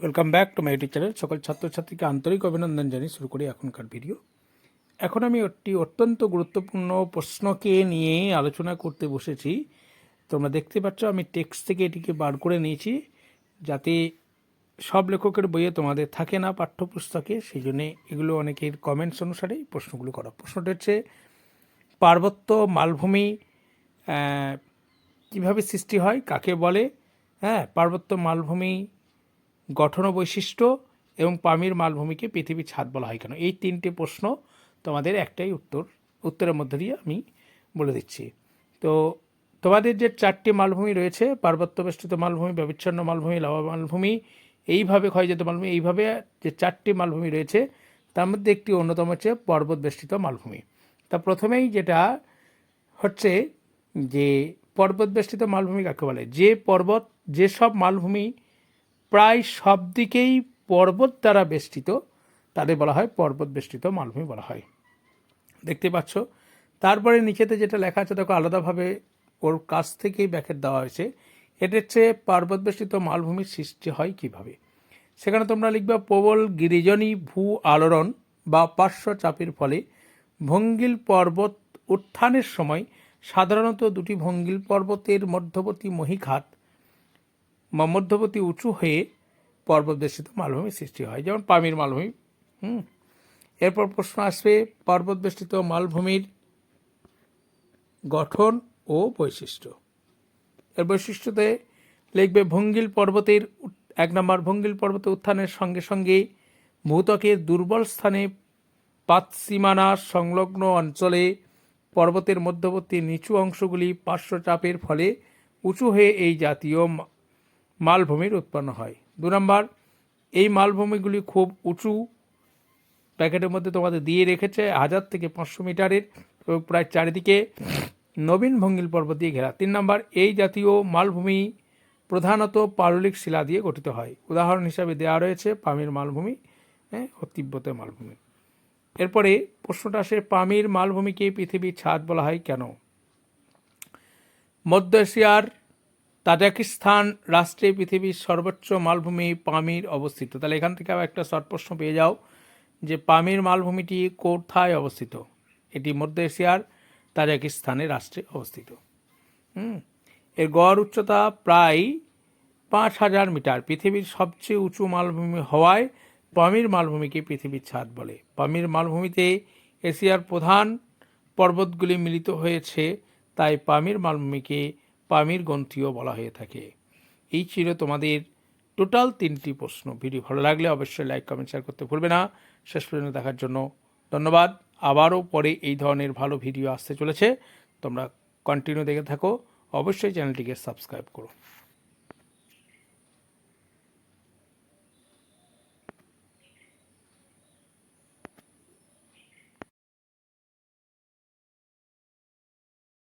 Welcome back to my YouTube channel সকল ছাত্রছাত্রীকে আন্তরিক অভিনন্দন জানিয়ে শুরু করি এখনকার ভিডিও এখন আমি একটি অত্যন্ত গুরুত্বপূর্ণ প্রশ্নকে নিয়ে আলোচনা করতে বসেছি। তোমরা দেখতে পাচ্ছ, আমি টেক্সট থেকে এটিকে বার করে নিয়েছি যাতে সব লেখকের বইয়ে তোমাদের থাকে না পাঠ্যপুস্তকে। সেই জন্যে এগুলো অনেকের কমেন্টস অনুসারেই প্রশ্নগুলো করা। প্রশ্নটা হচ্ছে, পার্বত্য মালভূমি কীভাবে সৃষ্টি হয়, কাকে বলে? হ্যাঁ পার্বত্য মালভূমি গঠন বৈশিষ্ট্য এবং পামির মালভূমিকে পৃথিবীর ছাদ বলা হয় কেন? এই তিনটে প্রশ্ন তোমাদের একটাই উত্তর, উত্তরের মধ্যে দিয়ে আমি বলে দিচ্ছি। তো তোমাদের যে চারটি মালভূমি রয়েছে পার্বত্য বেষ্টিত মালভূমি, ব্যবিচ্ছন্ন মালভূমি, লাভা মালভূমি, এইভাবে ক্ষয়জাত মালভূমি, এইভাবে যে চারটি মালভূমি রয়েছে, তার মধ্যে একটি অন্যতম হচ্ছে পর্বত বেষ্টিত মালভূমি। তা প্রথমেই যেটা হচ্ছে যে পর্বত বেষ্টিত মালভূমি কাকে বলে? যে পর্বত যেসব মালভূমি প্রায় সব দিকেই পর্বত দ্বারা বেষ্টিত, তাদের বলা হয় পর্বত বেষ্টিত মালভূমি বলা হয়। দেখতে পাচ্ছ, তারপরে নিচেতে যেটা লেখা আছে, দেখো আলাদাভাবে ওর কাছ থেকেই ব্যাখ্যা দেওয়া হয়েছে। এটা হচ্ছে পার্বত বেষ্টিত মালভূমির সৃষ্টি হয় কীভাবে? সেখানে তোমরা লিখবে, প্রবল গিরিজনী ভূ আলোড়ন বা পার্শ্ব চাপের ফলে ভঙ্গিল পর্বত উত্থানের সময় সাধারণত দুটি ভঙ্গিল পর্বতের মধ্যবর্তী মহিখাত মধ্যবর্তী উঁচু হয়ে পর্বত বেষ্টিত মালভূমি সৃষ্টি হয়। যেমন পামির মালভূমি, হুম? এরপর প্রশ্ন আসবে পর্বত বেষ্টিত মালভূমির গঠন ও বৈশিষ্ট্য। এর বৈশিষ্ট্যতে লিখবে, ভঙ্গিল পর্বতের এক নম্বর, ভঙ্গিল পর্বতের উত্থানের সঙ্গে সঙ্গে ভূত্বকের দুর্বল স্থানে পাতসীমানা সংলগ্ন অঞ্চলে পর্বতের মধ্যবর্তী নিচু অংশগুলি পার্শ্বচাপের ফলে উঁচু হয়ে এই জাতীয় মালভূমির উৎপন্ন হয়। দু নম্বর, এই মালভূমিগুলি খুব উঁচু। প্যাকেটের মধ্যে তোমাদের দিয়ে রেখেছে হাজার থেকে পাঁচশো মিটারের প্রায় চারিদিকে নবীন ভঙ্গিল পর্বত দিয়ে ঘেরা। তিন নম্বর, এই জাতীয় মালভূমি প্রধানত পাললিক শিলা দিয়ে গঠিত হয়। উদাহরণ হিসাবে দেওয়া রয়েছে পামির মালভূমি হ্যাঁ ও তিব্বতের মালভূমি। এরপরে প্রশ্নটা আসে, পামির মালভূমিকে পৃথিবীর ছাদ বলা হয় কেন? মধ্য এশিয়ার তাজাকিস্তান রাষ্ট্রে পৃথিবীর সর্বোচ্চ মালভূমি পামির অবস্থিত। তাহলে এখান থেকে আবার একটা শর্ট প্রশ্ন পেয়ে যাও যে পামির মালভূমিটি কোথায় অবস্থিত? এটি মধ্য এশিয়ার তাজাকিস্তানের রাষ্ট্রে অবস্থিত। হুম, এর গড় উচ্চতা প্রায় পাঁচ হাজার মিটার। পৃথিবীর সবচেয়ে উঁচু মালভূমি হওয়ায় পামির মালভূমিকে পৃথিবীর ছাদ বলে। পামির মালভূমিতে এশিয়ার প্রধান পর্বতগুলি মিলিত হয়েছে, তাই পামির মালভূমিকে পামির গ্রন্থিও বলা হয়ে থাকে। এই ছিল তোমাদের টোটাল তিনটি প্রশ্ন। ভিডিও ভালো লাগলে অবশ্যই লাইক, কমেন্ট শেয়ার করতে ভুলবে না। শেষ পর্যন্ত দেখার জন্য ধন্যবাদ। আবারও পরে এই ধরনের ভালো ভিডিও আসতে চলেছে। তোমরা কন্টিনিউ দেখে থাকো। অবশ্যই চ্যানেলটিকে সাবস্ক্রাইব করো।